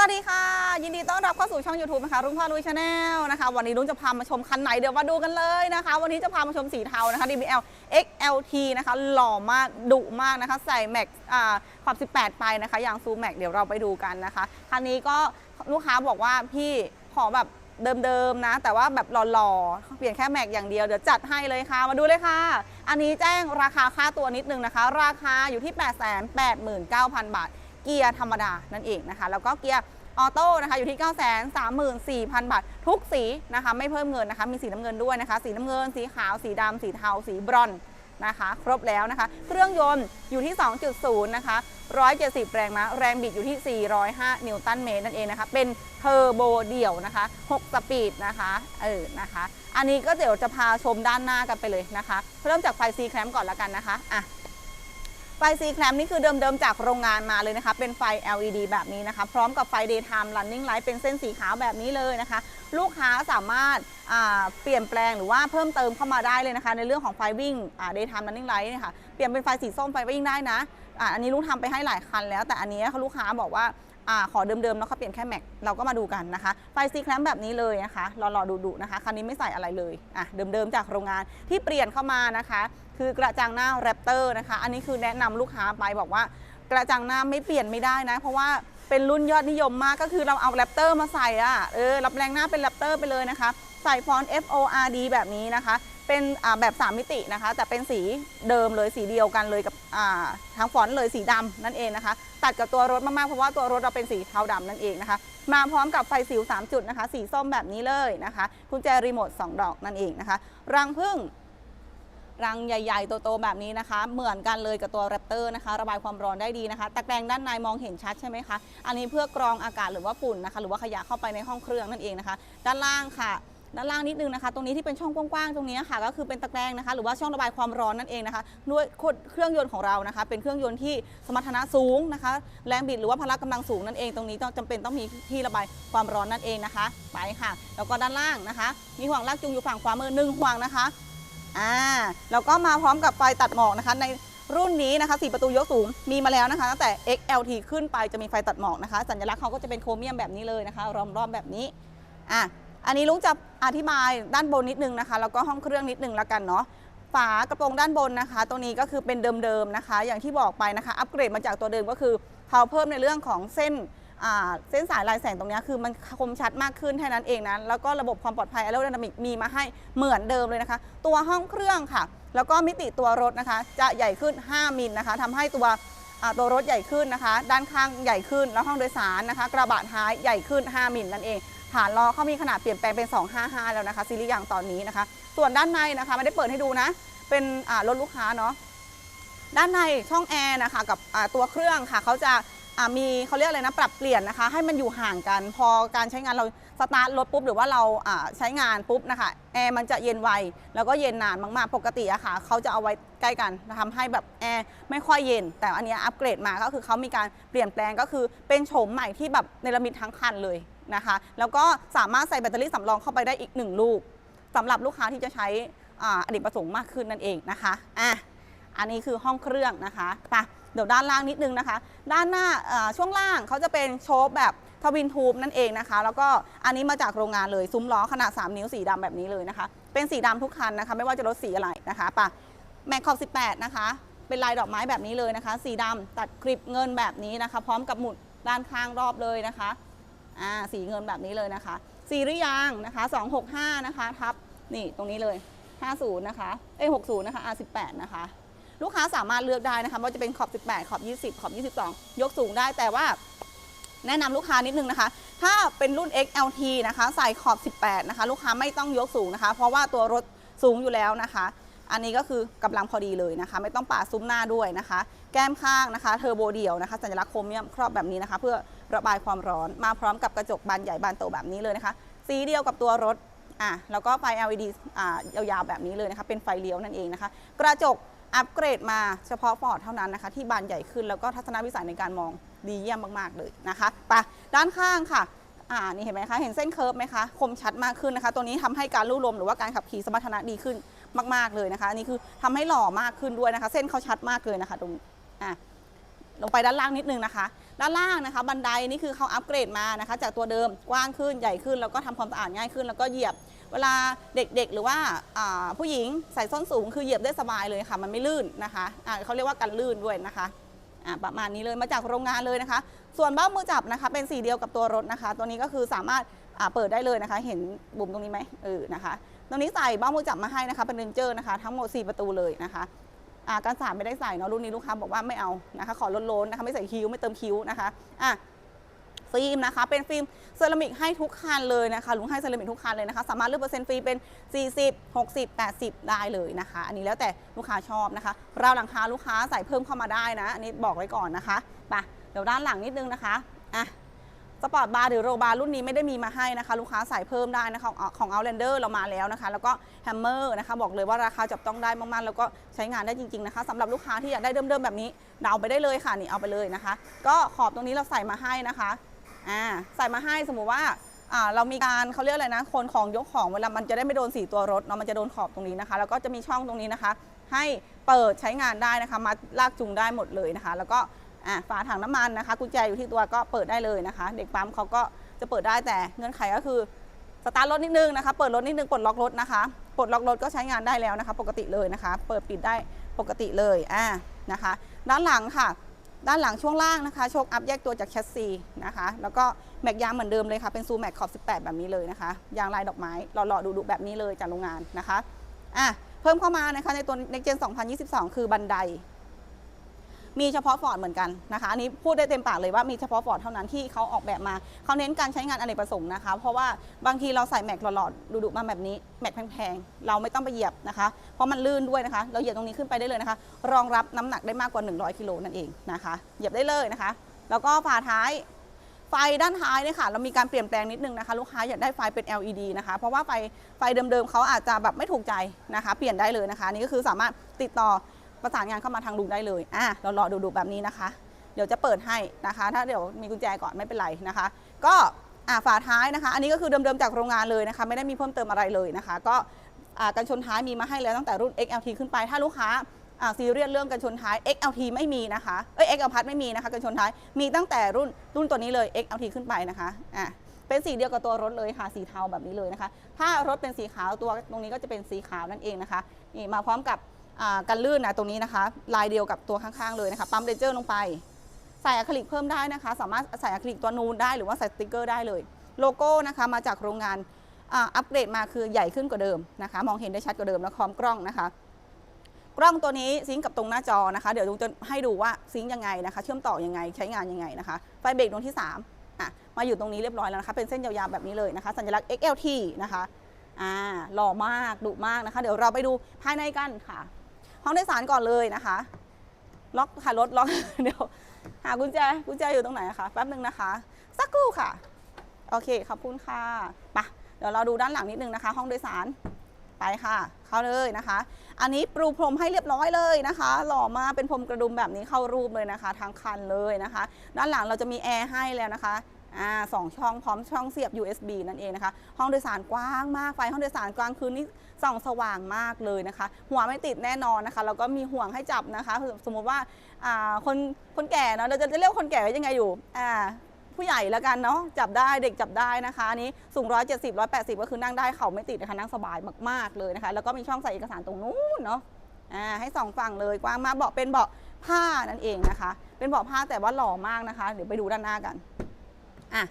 วัสดีค่ะ ยินดีต้อนรับเข้าสู่ช่อง YouTube นะคะรุ่งพาลุยชาแนลนะคะ วันนี้รุ่งจะพามาชมคันไหนเดี๋ยวมาดูกันเลยนะคะ วันนี้จะพามาชมสีเทานะคะ DBL XLT นะคะหล่อมากดุมากนะคะ ใส่แม็กอ่าความ18 ไปนะคะอย่างซูแม็กเดี๋ยวเราไปดูกันนะคะคันนี้ก็ลูกค้าบอกว่าพี่ขอแบบเดิมๆนะ แต่ว่าแบบหล่อๆ เปลี่ยนแค่แม็กอย่างเดียว เดี๋ยวจัดให้เลยค่ะ มาดูเลยค่ะ อันนี้แจ้งราคาค่าตัวนิดนึงนะคะ ราคาอยู่ที่ 889,000 บาท เกียร์ธรรมดานั่นเองนะคะ แล้วก็เกียร์ออโต้นะคะอยู่ที่ 9 3 4 0 0 0 บาท ทุกสีนะคะไม่เพิ่มเงินนะคะมีสีน้ำเงินด้วยนะคะ สีน้ำเงิน สีขาว สีดำสีเทา สีบรอนนะคะ ครบแล้วนะคะ เครื่องยนต์อยู่ที่ 2.0 นะคะ 170 แรงม้าแรงบิดอยู่ที่ 405 นิวตันเมตรนั่นเองนะคะ เป็นเทอร์โบเดี่ยวนะคะ 6 สปีดนะคะ เออ นะคะ อันนี้ก็เดี๋ยวจะพาชมด้านหน้ากันไปเลยนะคะ เริ่มจากไฟซีแคมก่อนละกันนะคะ อะ ไฟสีแคลมนี่คือเดิมๆจากโรงงานมาเลยนะคะ เป็นไฟ LED แบบนี้นะคะ พร้อมกับไฟ daytime running light เป็นเส้นสีขาวแบบนี้เลยนะคะ ลูกค้าสามารถาเปลี่ยนแปลงหรือว่าเพิ่มเติมเข้ามาได้เลยนะคะ ในเรื่องของไฟวิ่ง daytime running light นี่ค่ะเปลี่ยนเป็นไฟสีส้มไฟวิ่งได้นะอันนี้ลูกทำไปให้หลายคันแล้ว แต่อันนี้ลูกค้าบอกว่า อาขอเดิมๆแล้วเขาเปลี่ยนแค่แม็กเราก็มาดูกันนะคะ ไฟ C clamp แบบนี้เลยนะคะรอๆดูๆนะคะคันนี้ไม่ใส่อะไรเลยอะเดิมๆจากโรงงานที่เปลี่ยนเข้ามานะคะ คือกระจังหน้าแรปเตอร์นะคะ อันนี้คือแนะนำลูกค้าไปบอกว่ากระจังหน้าไม่เปลี่ยนไม่ได้นะ เพราะว่าเป็นรุ่นยอดนิยมมากก็คือเราเอาแรปเตอร์มาใส่อะเออรับแรงหน้าเป็นแรปเตอร์ไปเลยนะคะ ใส่ฟอนต์ F O R D แบบนี้นะคะ เป็นแบบ3มิตินะคะ แต่เป็นสีเดิมเลยสีเดียวกันเลยกับอ่าทั้งฟอนต์เลยสีดำนั่นเองนะคะ ตัดกับตัวรถมากๆเพราะว่าตัวรถเราเป็นสีเทาดำนั่นเองนะคะ มาพร้อมกับไฟสิว 3 จุดนะคะ สีส้มแบบนี้เลยนะคะกุญแจรีโมท2ดอกนั่นเองนะคะ รังพึ่งรังใหญ่ๆโตๆแบบนี้นะคะ เหมือนกันเลยกับตัวแรปเตอร์นะคะ ระบายความร้อนได้ดีนะคะ ตะแกรงด้านในมองเห็นชัดใช่ไหมคะ อันนี้เพื่อกรองอากาศหรือว่าฝุ่นนะคะ หรือว่าขยะเข้าไปในห้องเครื่องนั่นเองนะคะ ด้านล่างค่ะ ด้านล่างนิดนึงนะคะ ตรงนี้ที่เป็นช่องกว้างๆตรงนี้ค่ะก็คือเป็นตะแกรงนะคะ หรือว่าช่องระบายความร้อนนั่นเองนะคะด้วยเครื่องยนต์ของเรานะคะ เป็นเครื่องยนต์ที่สมรรถนะสูงนะคะ แรงบิดหรือว่าพละกำลังสูงนั่นเองตรงนี้ต้องจำเป็นต้องมีที่ระบายความร้อนนั่นเองนะคะ ไปค่ะ แล้วก็ด้านล่างนะคะ มีห่วงลากจูงอยู่ฝั่งขวามือหนึ่งห่วงนะคะอ่าแล้วก็มาพร้อมกับไฟตัดหมอกนะคะในรุ่นนี้นะคะ 4 ประตูยกสูง มีมาแล้วนะคะตั้งแต่ XLT ขึ้นไปจะมีไฟตัดหมอกนะคะ สัญลักษณ์เขาก็จะเป็นโครเมียมแบบนี้เลยนะคะรอมรอบแบบนี้ อะ อันนี้ลุงจะอธิบายด้านบนนิดนึงนะคะ แล้วก็ห้องเครื่องนิดนึงละกันเนาะฝากระโปรงด้านบนนะคะตรงนี้ก็คือเป็นเดิมๆนะคะ อย่างที่บอกไปนะคะ อัปเกรดมาจากตัวเดิมก็คือเขาเพิ่มในเรื่องของเส้นเส้นสายลายแสงตรงนี้คือมันคมชัดมากขึ้นแค่นั้นเองนะ แล้วก็ระบบความปลอดภัย a อ r o d y นามิกมีมาให้เหมือนเดิมเลยนะคะ ตัวห้องเครื่องค่ะ แล้วก็มิติตัวรถนะคะ จะใหญ่ขึ้น 5 มิลนะคะทำให้ตัวตัวรถใหญ่ขึ้นนะคะ ด้านข้างใหญ่ขึ้น แล้วห้องโดยสารนะคะ กระบะท้ายใหญ่ขึ้น 5 มิลนั่นเอง ฐานล้อเขามีขนาดเปลี่ยนแปลงเป็น 255 แล้วนะคะซีรีส์ยางตอนนี้นะคะ ส่วนด้านในนะคะไม่ได้เปิดให้ดูนะ เป็นรถลูกค้าเนาะด้านในช่องแอร์นะคะกับตัวเครื่องค่ะเขาจะมีเขาเรียกอะไรนะปรับเปลี่ยนนะคะ ให้มันอยู่ห่างกันพอการใช้งานเราสตาร์ทรถปุ๊บหรือว่าเราใช้งานปุ๊บนะคะแอร์มันจะเย็นไวแล้วก็เย็นนานมากๆ ปกติอะค่ะเขาจะเอาไว้ใกล้กันทำให้แบบแอร์ไม่ค่อยเย็น แต่อันนี้อัปเกรดมาก็คือเขามีการเปลี่ยนแปลงก็คือเป็นโฉมใหม่ที่แบบเนระมิตทั้งคันเลย นะคะ แล้วก็สามารถใส่แบตเตอรี่สำรองเข้าไปได้อีกหนึ่งลูกสำหรับลูกค้าที่จะใช้อดีตประสงค์มากขึ้นนั่นเองนะคะอะอันนี้คือห้องเครื่องนะคะปะเดี๋ยวด้านล่างนิดนึงนะคะ ด้านหน้าช่วงล่างเขาจะเป็นโชคแบบทวินทูบนั่นเองนะคะ แล้วก็อันนี้มาจากโรงงานเลยซุ้มล้อขนาด 3 นิ้วสีดำแบบนี้เลยนะคะ เป็นสีดำทุกคันนะคะ ไม่ว่าจะรถสีอะไรนะคะปะแม็กขอบ18 นะคะ เป็นลายดอกไม้แบบนี้เลยนะคะ สีดำตัดกริบเงินแบบนี้นะคะ พร้อมกับหมุดด้านข้างรอบเลยนะคะ อ่าสีเงินแบบนี้เลยนะคะสีริยางนะคะ265นะคะทับนี่ตรงนี้เลย 50นะคะเอ้ย60นะคะ R18 นะคะ ลูกค้าสามารถเลือกได้นะคะว่าจะเป็นขอบ 18 ขอบ 20 ขอบ 22 ยกสูงได้แต่ว่าแนะนำลูกค้านิดนึงนะคะ ถ้าเป็นรุ่น XLT นะคะ ใส่ขอบ 18 นะคะ ลูกค้าไม่ต้องยกสูงนะคะ เพราะว่าตัวรถสูงอยู่แล้วนะคะ อันนี้ก็คือกำลังพอดีเลยนะคะ ไม่ต้องปาดซุ้มหน้าด้วยนะคะ แก้มข้างนะคะ เทอร์โบเดี่ยวนะคะ สัญลักษณ์โครเมียมครอบแบบนี้นะคะ เพื่อระบายความร้อนมาพร้อมกับกระจกบานใหญ่บานโตแบบนี้เลยนะคะ สีเดียวกับตัวรถอะแล้วก็ไฟ LED อ่ายาวๆแบบนี้เลยนะคะ เป็นไฟเลี้ยวนั่นเองนะคะ กระจกอัปเกรดมาเฉพาะฟอร์ดเท่านั้นนะคะ ที่บานใหญ่ขึ้นแล้วก็ทัศนวิสัยในการมองดีเยี่ยมมากๆเลยนะคะไปด้านข้างค่ะอ่านี่เห็นไหมคะ เห็นเส้นเคิร์ฟไหมคะ คมชัดมากขึ้นนะคะ ตัวนี้ทำให้การลู่ลมหรือว่าการขับขี่สมรรถนะดีขึ้น มากๆเลยนะคะอันนี้คือทำให้หล่อมากขึ้นด้วยนะคะ เส้นเขาชัดมากเลยนะคะตรงอะลงไปด้านล่างนิดนึงนะคะ ด้านล่างนะคะ บันไดนี่คือเขาอัปเกรดมานะคะ จากตัวเดิมกว้างขึ้นใหญ่ขึ้น แล้วก็ทำความสะอาดง่ายขึ้น แล้วก็เหยียบเวลาเด็กๆ หรือว่าผู้หญิงใส่ส้นสูงคือเหยียบได้สบายเลยค่ะ มันไม่ลื่นนะคะอ่าเขาเรียกว่ากันลื่นด้วยนะคะประมาณนี้เลยมาจากโรงงานเลยนะคะ ส่วนเบ้ามือจับนะคะ เป็นสีเดียวกับตัวรถนะคะ ตัวนี้ก็คือสามารถเปิดได้เลยนะคะ เห็นบุ๋มตรงนี้ไหมเออนะคะ ตรงนี้ใส่บ้ามือจับมาให้นะคะเป็นเรนเจอร์นะคะทั้งหมด 4 ประตูเลยนะคะอ่าการสานไม่ได้ใส่เนาะรุ่นนี้ลูกค้าบอกว่าไม่เอานะคะขอลดๆนะคะไม่ใส่คิ้วไม่เติมคิ้วนะคะอะฟิล์มนะคะเป็นฟิล์มเซรามิกให้ทุกคันเลยนะคะลุงให้เซรามิกทุกคันเลยนะคะสามารถเลือกเปอร์เซ็นต์ฟรีเป็น 40 60 80 ได้เลยนะคะ อันนี้แล้วแต่ลูกค้าชอบนะคะราวหลังคาลูกค้าใส่เพิ่มเข้ามาได้นะ อันนี้บอกไว้ก่อนนะคะไปเดี๋ยวด้านหลังนิดนึงนะคะ สปอร์ตบาร์หรือโรบาร์รุ่นนี้ไม่ได้มีมาให้นะคะ ลูกค้าใส่เพิ่มได้นะคะของของ Outlander เรามาแล้วนะคะ แล้วก็แฮมเมอร์นะคะบอกเลยว่าราคาจับต้องได้มากๆ แล้วก็ใช้งานได้จริงๆนะคะสำหรับลูกค้าที่อยากได้เดิมๆแบบนี้เดาไปได้เลยค่ะนี่เอาไปเลยนะคะ ก็ขอบตรงนี้เราใส่มาให้นะคะอ่าใส่มาให้สมมุติว่าอ่าเรามีการเขาเรียกอะไรนะคนของยกของเวลามันจะได้ไม่โดนสีตัวรถเนาะมันจะโดนขอบตรงนี้นะคะ แล้วก็จะมีช่องตรงนี้นะคะ ให้เปิดใช้งานได้นะคะ มาลากจูงได้หมดเลยนะคะ แล้วก็ อ่าฝาถังน้ำมันนะคะ กุญแจอยู่ที่ตัวก็เปิดได้เลยนะคะ เด็กปั๊มเขาก็จะเปิดได้แต่เงื่อนไขก็คือสตาร์ทรถนิดนึงนะคะ เปิดรถนิดนึงปลดล็อกรถนะคะ ปลดล็อกรถก็ใช้งานได้แล้วนะคะ ปกติเลยนะคะ เปิดปิดได้ปกติเลยอ่านะคะ ด้านหลังค่ะ ด้านหลังช่วงล่างนะคะโชคอัพแยกตัวจากแชสซีนะคะ แล้วก็แม็กยางเหมือนเดิมเลยค่ะเป็นซูแม็กขอบ 18 แบบนี้เลยนะคะยางลายดอกไม้หล่อๆดูๆแบบนี้เลยจากโรงงานนะคะอะเพิ่มเข้ามานะคะในตัว Next Gen 2022 คือบันได มีเฉพาะฟอร์ดเหมือนกันนะคะอันนี้พูดได้เต็มปากเลยว่ามีเฉพาะฟอร์ดเท่านั้นที่เขาออกแบบมาเขาเน้นการใช้งานอเนกประสงค์นะคะ เพราะว่าบางทีเราใส่แม็กหล่อๆดุๆมาแบบนี้แม็กแพงๆเราไม่ต้องไปเหยียบนะคะ เพราะมันลื่นด้วยนะคะ เราเหยียบตรงนี้ขึ้นไปได้เลยนะคะ รองรับน้ำหนักได้มากกว่า 100กิโลนั่นเองนะคะเหยียบได้เลยนะคะ แล้วก็ฝาท้ายไฟด้านท้ายเนี่ยค่ะเรามีการเปลี่ยนแปลงนิดนึงนะคะลูกค้าอยากได้ไฟเป็น LED นะคะเพราะว่าไฟไฟเดิมๆเขาอาจจะแบบไม่ถูกใจนะคะ เปลี่ยนได้เลยนะคะนี่ก็คือสามารถติดต่อ ประสานงานเข้ามาทางลุงได้เลยอะเรารอดูๆแบบนี้นะคะ เดี๋ยวจะเปิดให้นะคะ ถ้าเดี๋ยวมีกุญแจก่อนไม่เป็นไรนะคะ ก็อ่ฝาท้ายนะคะ อันนี้ก็คือเดิมๆจากโรงงานเลยนะคะ ไม่ได้มีเพิ่มเติมอะไรเลยนะคะ ก็อ่ากันชนท้ายมีมาให้แล้วตั้งแต่รุ่น XLT ขึ้นไป ถ้าลูกค้าซีเรียสเรื่องกันชนท้าย XLT ไม่มีนะคะเอ้ย X พัทไม่มีนะคะกันชนท้ายมีตั้งแต่รุ่นรุ่นตัวนี้เลย XLT ขึ้นไปนะคะอะเป็นสีเดียวกับตัวรถเลยค่ะสีเทาแบบนี้เลยนะคะ ถ้ารถเป็นสีขาวตัวตรงนี้ก็จะเป็นสีขาวนั่นเองนะคะนี่มาพร้อมกับ กันลื่นนะตรงนี้นะคะ ลายเดียวกับตัวข้างๆเลยนะคะ ปั๊มเรนเจอร์ลงไป ใส่อะคริลิกเพิ่มได้นะคะ สามารถใส่อะคริลิกตัวนูนได้หรือว่าใส่สติกเกอร์ได้เลย โลโก้นะคะมาจากโรงงานอัปเกรดมาคือใหญ่ขึ้นกว่าเดิมนะคะ มองเห็นได้ชัดกว่าเดิมแล้วพร้อมกล้องนะคะกล้องตัวนี้ซิงกับตรงหน้าจอนะคะ เดี๋ยวลุงจะให้ดูว่าซิงยังไงนะคะ เชื่อมต่อยังไงใช้งานยังไงนะคะ ไฟเบรกดวงที่3อะมาอยู่ตรงนี้เรียบร้อยแล้วนะคะ เป็นเส้นยาวๆแบบนี้เลยนะคะ สัญลักษณ์ XLT นะคะอ่าหล่อมากดุมากนะคะ เดี๋ยวเราไปดูภายในกันค่ะ ห้องโดยสารก่อนเลยนะคะ ล็อกค่ะรถล็อกเดี๋ยว หากุญแจกุญแจอยู่ตรงไหนคะแป๊บหนึ่งนะคะ สักครู่ค่ะ โอเคขอบคุณค่ะไปะเดี๋ยวเราดูด้านหลังนิดนึงนะคะ ห้องโดยสารไปค่ะ เข้าเลยนะคะ อันนี้ปรูพรมให้เรียบร้อยเลยนะคะ หล่อมากเป็นพรมกระดุมแบบนี้เข้ารูปเลยนะคะทางคันเลยนะคะ ด้านหลังเราจะมีแอร์ให้แล้วนะคะ อ่าสองช่องพร้อมช่องเสียบ USB นั่นเองนะคะ ห้องโดยสารกว้างมากไฟห้องโดยสารกลางคืนนี่ส่องสว่างมากเลยนะคะ หัวไม่ติดแน่นอนนะคะแล้วก็มีห่วงให้จับนะคะ สมมติว่าอ่าคนคนแก่เนาะเราจะเรียกคนแก่ยังไงอยู่อ่าผู้ใหญ่แล้วกันเนาะจับได้เด็กจับได้นะคะอันนี้สูง 170 180 ก็คือนั่งได้เข่าไม่ติดนะคะนั่งสบายมากๆเลยนะคะ แล้วก็มีช่องใส่เอกสารตรงนู้นเนาะอ่าให้สองฝั่งเลยกว้างมากเบาะเป็นเบาะผ้านั่นเองนะคะ เป็นเบาะผ้าแต่ว่าหล่อมากนะคะ เดี๋ยวไปดูด้านหน้ากัน อะ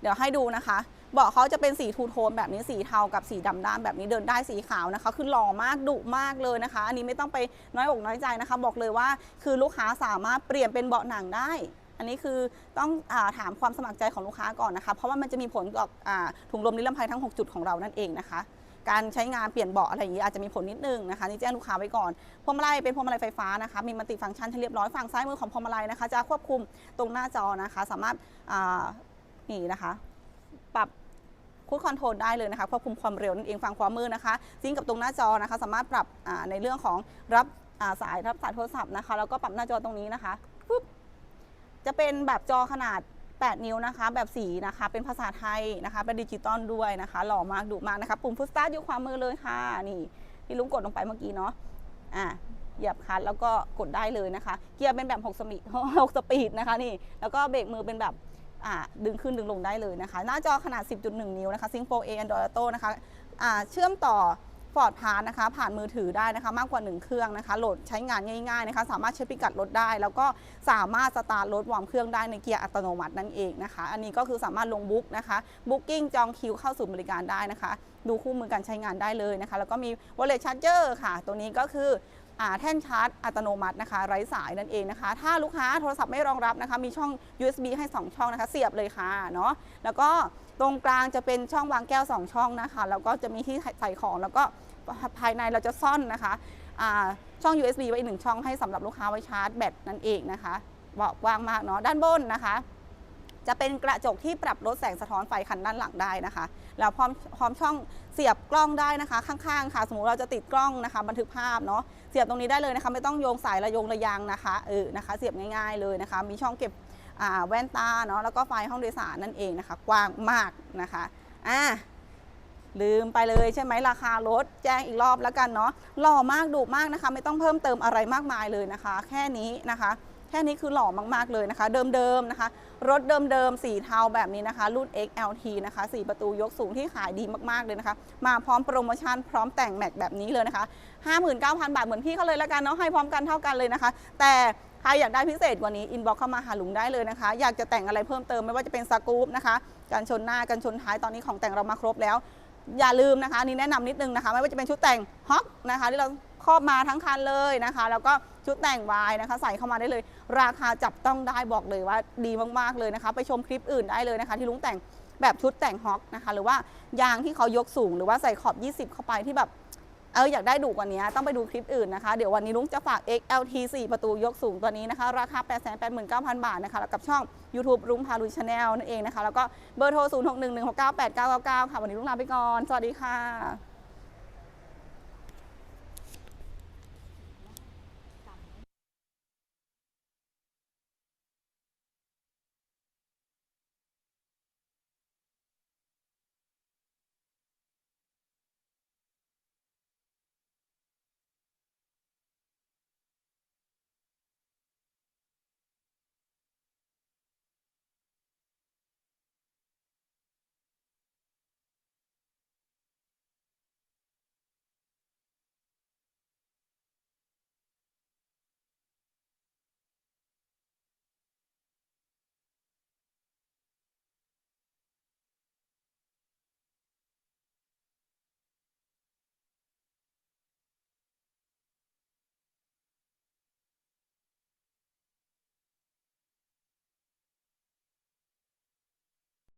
เดี๋ยวให้ดูนะคะเบาะเขาจะเป็นสีทูโทนแบบนี้สีเทากับสีดำด้านแบบนี้เดินได้สีขาวนะคะ คือหล่อมากดุมากเลยนะคะ อันนี้ไม่ต้องไปน้อยอกน้อยใจนะคะ บอกเลยว่าคือลูกค้าสามารถเปลี่ยนเป็นเบาะหนังได้ อันนี้คือต้องอาถามความสมัครใจของลูกค้าก่อนนะคะ เพราะว่ามันจะมีผลกับถุงลมนิรภัยทั้ง 6 จุดของเรานั่นเองนะคะ การใช้งานเปลี่ยนเบาะอะไรอย่างนี้อาจจะมีผลนิดนึงนะคะนี่แจ้งลูกค้าไว้ก่อนพวงมาลัยเป็นพวงมาลัยไฟฟ้านะคะมีมัลติฟังก์ชันให้เรียบร้อยฝั่งซ้ายมือของพวงมาลัยนะคะ จะควบคุมตรงหน้าจอนะคะ สามารถ นี่นะคะ ปรับคูดคอนโทรลได้เลยนะคะควบคุมความเร็วนั่นเองฝั่งขวามมือนะคะซิงกับตรงหน้าจอนะคะ สามารถปรับในเรื่องของรับาสายรับสายโทรศัพท์นะคะแล้วก็ปรับหน้าจอตรงนี้นะคะปุ๊บจะเป็นแบบจอขนาด 8 นิ้วนะคะ แบบสีนะคะ เป็นภาษาไทยนะคะ เป็นดิจิตอลด้วยนะคะ หล่อมากดุมากนะคะปุ่มพุชสตาร์ทอยู่ขวามมือเลยค่ะนี่ที่ลุงกดลงไปเมื่อกี้เนาะอะเหยียบคลัตช์แล้วก็กดได้เลยนะคะ เกียร์เป็นแบบ6สปีด6สปีดนะคะนี่แล้วก็เบรกมือเป็นแบบ ดึงขึ้นดึงลงได้เลยนะคะ หน้าจอขนาด 10.1 นิ้วนะคะ Sync 4 A Android Auto นะคะเชื่อมต่อฟอร์ดพาร์นะคะ ผ่านมือถือได้นะคะ มากกว่า 1 เครื่องนะคะโหลดใช้งานง่ายๆนะคะ สามารถเช็คพิกัดรถได้ แล้วก็สามารถสตาร์ทรถวอร์มเครื่องได้ในเกียร์อัตโนมัตินั่นเองนะคะ อันนี้ก็คือสามารถลงบุ๊กนะคะบุ๊กกิ้งจองคิวเข้าสู่บริการได้นะคะ ดูคู่มือการใช้งานได้เลยนะคะ แล้วก็มี wallet charger ค่ะ ตัวนี้ก็คือ แท่นชาร์จอัตโนมัตินะคะ ไร้สายนั่นเองนะคะ ถ้าลูกค้าโทรศัพท์ไม่รองรับนะคะ มีช่อง USB ให้ 2 ช่องนะคะ เสียบเลยค่ะเนาะแล้วก็ตรงกลางจะเป็นช่องวางแก้ว 2 ช่องนะคะ แล้วก็จะมีที่ใส่ของแล้วก็ภายในเราจะซ่อนนะคะช่อง USB ไว้อีกหนึ่งช่องให้สำหรับลูกค้าไว้ชาร์จแบตนั่นเองนะคะบอกกว้างมากเนาะด้านบนนะคะ จะเป็นกระจกที่ปรับลดแสงสะท้อนไฟคันด้านหลังได้นะคะ แล้วพร้อมพร้อมช่องเสียบกล้องได้นะคะ ข้างๆค่ะ สมมุติเราจะติดกล้องนะคะ บันทึกภาพเนาะเสียบตรงนี้ได้เลยนะคะ ไม่ต้องโยงสายระยงระยางนะคะเออนะคะ เสียบง่ายๆเลยนะคะ มีช่องเก็บแว่นตาเนาะแล้วก็ไฟห้องโดยสารนั่นเองนะคะ กว้างมากนะคะอ่าลืมไปเลยใช่ไหมราคารถแจ้งอีกรอบแล้วกันเนาะหล่อมากดุมากนะคะ ไม่ต้องเพิ่มเติมอะไรมากมายเลยนะคะ แค่นี้นะคะ แค่นี้คือหล่อมากๆเลยนะคะ เดิมๆนะคะ รถเดิมๆสีเทาแบบนี้นะคะ รุ่น XLT นะคะ4ประตูยกสูงที่ขายดีมากๆเลยนะคะ มาพร้อมโปรโมชั่นพร้อมแต่งแม็กแบบนี้เลยนะคะ 59,000 บาทเหมือนพี่เขาเลยล้วกันเนาะให้พร้อมกันเท่ากันเลยนะคะ แต่ใครอยากได้พิเศษกว่านี้อินบ็อกเข้ามาหาลุงได้เลยนะคะ อยากจะแต่งอะไรเพิ่มเติมไม่ว่าจะเป็นสกู๊ปนะคะการชนหน้าการชนท้ายตอนนี้ของแต่งเรามาครบแล้ว อย่าลืมนะคะนี่แนะนำนิดนึงนะคะ ไม่ว่าจะเป็นชุดแต่งฮอกนะคะที่เราครอบมาทั้งคันเลยนะคะ แล้วก็ ชุดแต่งวายนะคะ ใส่เข้ามาได้เลย ราคาจับต้องได้บอกเลยว่าดีมากๆเลยนะคะ ไปชมคลิปอื่นได้เลยนะคะ ที่ลุงแต่งแบบชุดแต่งฮอกนะคะ หรือว่ายางที่เขายกสูง หรือว่าใส่ขอบ 20 เข้าไปที่แบบเอออยากได้ดุกว่านี้ต้องไปดูคลิปอื่นนะคะ เดี๋ยววันนี้ลุงจะฝาก XLT 4 ประตูยกสูงตัวนี้นะคะ ราคา 889,000 บาทนะคะแล้วกับช่อง YouTube รุ้งพาลุยชาแนลนั่นเองนะคะ แล้วก็เบอร์โทร 0611698999 ค่ะ วันนี้ลุงลาไปก่อน สวัสดีค่ะ